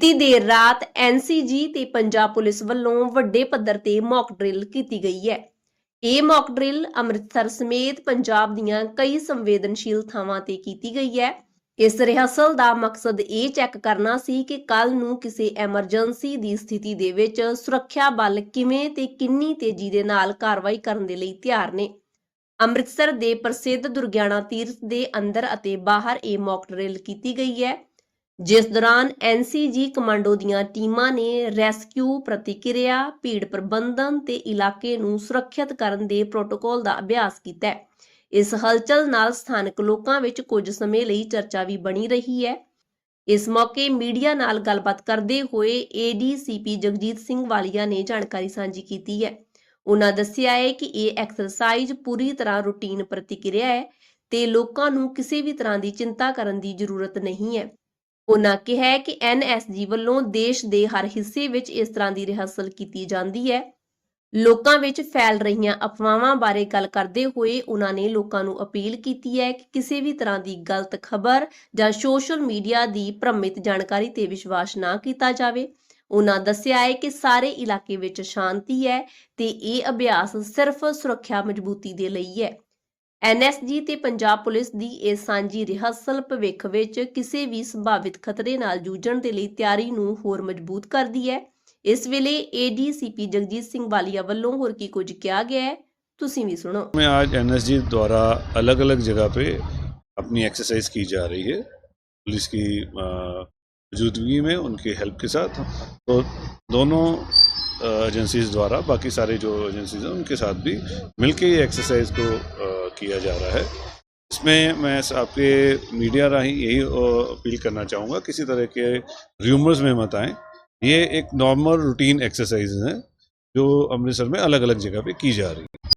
ਬੀਤੀ ਦੇਰ ਰਾਤ ਐਨਸੀਜੀ ਤੇ ਪੰਜਾਬ ਪੁਲਿਸ ਵੱਲੋਂ ਵੱਡੇ ਪੱਧਰ ਤੇ ਮੌਕ ਡਰਿਲ ਕੀਤੀ ਗਈ ਹੈ। ਇਹ ਮੌਕ ਡਰਿਲ ਅੰਮ੍ਰਿਤਸਰ ਸਮੇਤ ਪੰਜਾਬ ਦੀਆਂ ਕਈ ਸੰਵੇਦਨਸ਼ੀਲ ਥਾਵਾਂ ਤੇ ਕੀਤੀ ਗਈ ਹੈ। ਇਸ ਰਿਹਰਸਲ ਦਾ ਮਕਸਦ ਇਹ ਚੈੱਕ ਕਰਨਾ ਸੀ ਕਿ ਕੱਲ ਨੂੰ ਕਿਸੇ ਐਮਰਜੈਂਸੀ ਦੀ ਸਥਿਤੀ ਦੇ ਵਿੱਚ ਸੁਰੱਖਿਆ ਬਲ ਕਿਵੇਂ ਤੇ ਕਿੰਨੀ ਤੇਜ਼ੀ ਦੇ ਨਾਲ ਕਾਰਵਾਈ ਕਰਨ ਦੇ ਲਈ ਤਿਆਰ ਨੇ। ਅੰਮ੍ਰਿਤਸਰ ਦੇ ਪ੍ਰਸਿੱਧ ਦੁਰਗਿਆਣਾ ਤੀਰਥ ਦੇ ਅੰਦਰ ਅਤੇ ਬਾਹਰ ਇਹ ਮੌਕ ਡਰਿਲ ਕੀਤੀ ਗਈ ਹੈ। ਜਿਸ ਦੌਰਾਨ ਐਨਸੀਜੀ ਕਮਾਂਡੋ ਦੀਆਂ ਟੀਮਾਂ ਨੇ ਰੈਸਕਿਊ, ਪ੍ਰਤੀਕਿਰਿਆ, ਭੀੜ ਪ੍ਰਬੰਧਨ ਤੇ ਇਲਾਕੇ ਨੂੰ ਸੁਰੱਖਿਅਤ ਕਰਨ ਦੇ ਪ੍ਰੋਟੋਕੋਲ ਦਾ ਅਭਿਆਸ ਕੀਤਾ ਹੈ। ਇਸ ਹਲਚਲ ਨਾਲ ਸਥਾਨਕ ਲੋਕਾਂ ਵਿੱਚ ਕੁਝ ਸਮੇਂ ਲਈ ਚਰਚਾ ਵੀ ਬਣੀ ਰਹੀ ਹੈ। ਇਸ ਮੌਕੇ ਮੀਡੀਆ ਨਾਲ ਗੱਲਬਾਤ ਕਰਦੇ ਹੋਏ ਏਡੀਸੀਪੀ ਜਗਜੀਤ ਸਿੰਘ ਵਾਲੀਆ ਨੇ ਜਾਣਕਾਰੀ ਸਾਂਝੀ ਕੀਤੀ ਹੈ। ਉਹਨਾਂ ਦੱਸਿਆ ਹੈ ਕਿ ਇਹ ਐਕਸਰਸਾਈਜ਼ ਪੂਰੀ ਤਰ੍ਹਾਂ ਰੂਟੀਨ ਪ੍ਰਤੀਕਿਰਿਆ ਹੈ ਤੇ ਲੋਕਾਂ ਨੂੰ ਕਿਸੇ ਵੀ ਤਰ੍ਹਾਂ ਦੀ ਚਿੰਤਾ ਕਰਨ ਦੀ ਜ਼ਰੂਰਤ ਨਹੀਂ ਹੈ। ਉਹਨਾਂ ਕਿਹਾ ਹੈ ਕਿ ਐਨਐਸਜੀ ਵੱਲੋਂ ਦੇਸ਼ ਦੇ ਹਰ ਹਿੱਸੇ ਵਿੱਚ ਇਸ ਤਰ੍ਹਾਂ ਦੀ ਰਿਹਰਸਲ ਕੀਤੀ ਜਾਂਦੀ ਹੈ। ਲੋਕਾਂ ਵਿੱਚ ਫੈਲ ਰਹੀਆਂ ਅਫਵਾਹਾਂ ਬਾਰੇ ਗੱਲ ਕਰਦੇ ਹੋਏ ਉਹਨਾਂ ਨੇ ਲੋਕਾਂ ਨੂੰ ਅਪੀਲ ਕੀਤੀ ਹੈ ਕਿ ਕਿਸੇ ਵੀ ਤਰ੍ਹਾਂ ਦੀ ਗਲਤ ਖਬਰ ਜਾਂ ਸੋਸ਼ਲ ਮੀਡੀਆ ਦੀ ਭ੍ਰਮਿਤ ਜਾਣਕਾਰੀ ਤੇ ਵਿਸ਼ਵਾਸ ਨਾ ਕੀਤਾ ਜਾਵੇ। ਉਹਨਾਂ ਦੱਸਿਆ ਹੈ ਕਿ ਸਾਰੇ ਇਲਾਕੇ ਵਿੱਚ ਸ਼ਾਂਤੀ ਹੈ ਤੇ ਇਹ ਅਭਿਆਸ ਸਿਰਫ ਸੁਰੱਖਿਆ ਮਜ਼ਬੂਤੀ ਦੇ ਲਈ ਹੈ। ਐਨਐਸਜੀ ਤੇ ਪੰਜਾਬ ਪੁਲਿਸ ਦੀ ਇਹ ਸਾਂਝੀ ਰਿਹਰਸਲ ਭਵਿੱਖ ਵਿੱਚ ਕਿਸੇ ਵੀ ਸੰਭਾਵਿਤ ਖਤਰੇ ਨਾਲ ਜੂਝਣ ਦੇ ਲਈ ਤਿਆਰੀ ਨੂੰ ਹੋਰ ਮਜ਼ਬੂਤ ਕਰਦੀ ਹੈ ਇਸ ਵੇਲੇ ਏਡੀਸੀਪੀ ਜਗਜੀਤ ਸਿੰਘ ਵਾਲੀਆ ਵੱਲੋਂ ਹੋਰ ਕੀ ਕੁਝ ਕਿਹਾ ਗਿਆ ਹੈ ਤੁਸੀਂ ਵੀ ਸੁਣੋ में आज एनएसजी द्वारा अलग अलग जगह पे अपनी एक्सरसाइज की जा रही है पुलिस की अ, मौजूदगी में उनकी हेल्प के साथ तो दोनों एजेंसीज द्वारा बाकी सारे जो एजेंसीज हैं उनके साथ भी मिलके ये एक्सरसाइज को अ, किया जा रहा है। इसमें मैं आपके मीडिया राही यही अपील करना चाहूँगा, किसी तरह के र्यूमर्स में मत आएँ। ये एक नॉर्मल रूटीन एक्सरसाइज है, जो अमृतसर में अलग अलग जगह पे की जा रही है।